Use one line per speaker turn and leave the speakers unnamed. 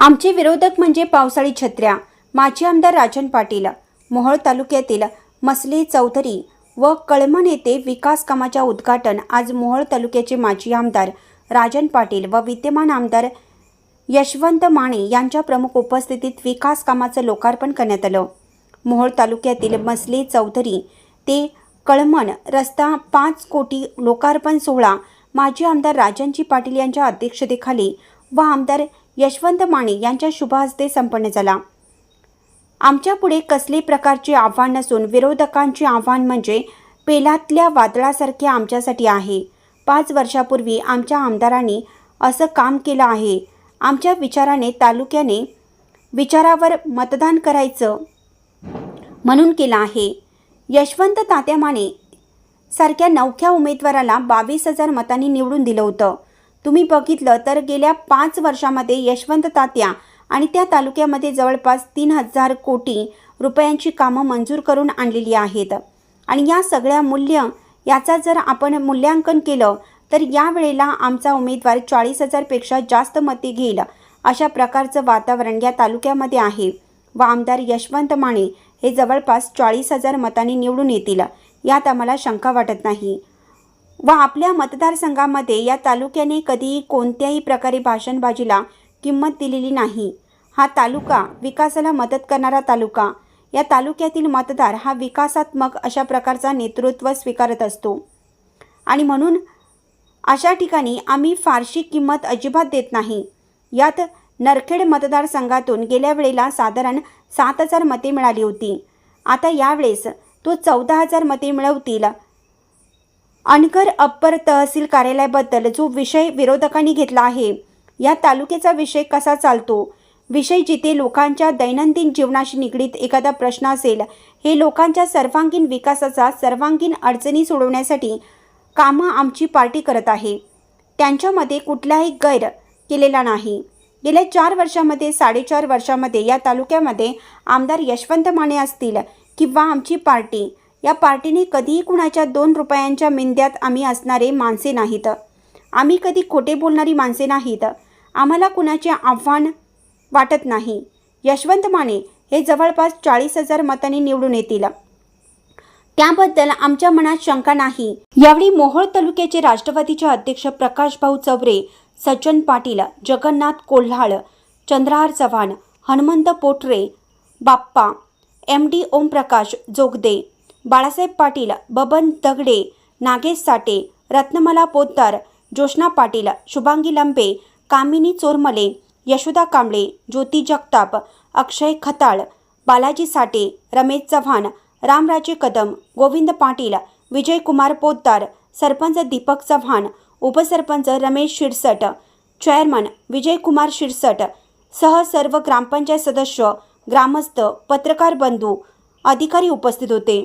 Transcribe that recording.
आमचे विरोधक म्हणजे पावसाळी छत्र्या माजी आमदार राजन पाटील मोहोळ तालुक्यातील मसले चौधरी व कळमण येथे विकास कामाच्या उद्घाटन आज मोहोळ तालुक्याचे माजी आमदार राजन पाटील व विद्यमान आमदार यशवंत माने यांच्या प्रमुख उपस्थितीत विकास कामाचं लोकार्पण करण्यात आलं. मोहोळ तालुक्यातील मसले चौधरी ते कळमण रस्ता पाच कोटी लोकार्पण सोहळा माजी आमदार राजनजी पाटील यांच्या अध्यक्षतेखाली व आमदार यशवंत माने यांच्या शुभ हस्ते संपन्न झाला. आमच्यापुढे कसले प्रकारचे आव्हान नसून विरोधकांचे आव्हान म्हणजे पेलातल्या वादळासारखे आमच्यासाठी आहे. पाच वर्षापूर्वी आमच्या आमदारांनी असं काम केलं आहे. आमच्या विचाराने तालुक्याने विचारावर मतदान करायचं म्हणून केलं आहे. यशवंत तात्या माने सारख्या नवख्या उमेदवाराला बावीस हजार मतांनी निवडून दिलं होतं. तुम्ही बघितलं तर गेल्या पाच वर्षामध्ये यशवंत तात्या आणि त्या तालुक्यामध्ये जवळपास तीन हजार कोटी रुपयांची कामं मंजूर करून आणलेली आहेत. आणि या सगळ्या मूल्य याचा जर आपण मूल्यांकन केलं तर यावेळेला आमचा उमेदवार चाळीस हजारपेक्षा जास्त मते घेईल अशा प्रकारचं वातावरण या तालुक्यामध्ये आहे. व आमदार यशवंत माने हे जवळपास चाळीस हजार मतांनी निवडून येतील यात आम्हाला शंका वाटत नाही. व आपल्या मतदारसंघामध्ये या तालुक्याने कधीही कोणत्याही प्रकारे भाषणबाजीला किंमत दिलेली नाही. हा तालुका विकासाला मदत करणारा तालुका. या तालुक्यातील मतदार हा विकासात्मक अशा प्रकारचा नेतृत्व स्वीकारत असतो. आणि म्हणून अशा ठिकाणी आम्ही फारशी किंमत अजिबात देत नाही. यात नरखेड मतदारसंघातून गेल्या वेळेला साधारण सात हजार मते मिळाली होती. आता यावेळेस तो चौदा हजार मते मिळवतील अनकर अप्पर तहसील कार्यालयाबद्दल जो विषय विरोधकांनी घेतला आहे या तालुक्याचा विषय कसा चालतो? विषय जिथे लोकांच्या दैनंदिन जीवनाशी निगडीत एखादा प्रश्न असेल हे लोकांच्या सर्वांगीण विकासाचा सर्वांगीण अडचणी सोडवण्यासाठी कामं आमची पार्टी करत आहे. त्यांच्यामध्ये कुठलाही गैर केलेला नाही. गेल्या चार वर्षामध्ये साडेचार वर्षामध्ये या तालुक्यामध्ये आमदार यशवंत माने असतील किंवा आमची पार्टी या पार्टीने कधीही कुणाच्या दोन रुपयांच्या मिंद्यात आम्ही असणारे माणसे नाहीत. आम्ही कधी खोटे बोलणारी माणसे नाहीत. आम्हाला कुणाचे आव्हान वाटत नाही. यशवंत माने हे जवळपास चाळीस हजार मतांनी निवडून येतील. त्याबद्दल आमच्या मनात शंका नाही. यावेळी मोहोळ तालुक्याचे राष्ट्रवादीचे अध्यक्ष प्रकाश भाऊ चौरे सज्जन पाटील जगन्नाथ कोल्हाळ चंद्रहार चव्हाण हनुमंत पोटरे बाप्पा एम डी ओमप्रकाश जोगदे बाळासाहेब पाटील बबन दगडे नागेश साटे रत्नमला पोतदार जोशना पाटील शुभांगी लंबे कामिनी चोरमले यशोदा कांबळे ज्योती जगताप अक्षय खताळ बालाजी साटे रमेश चव्हाण रामराजे कदम गोविंद पाटील विजयकुमार पोतदार सरपंच दीपक चव्हाण उपसरपंच रमेश शिरसट चेअरमन विजयकुमार शिरसट सह सर्व ग्रामपंचायत सदस्य ग्रामस्थ पत्रकार बंधू अधिकारी उपस्थित होते.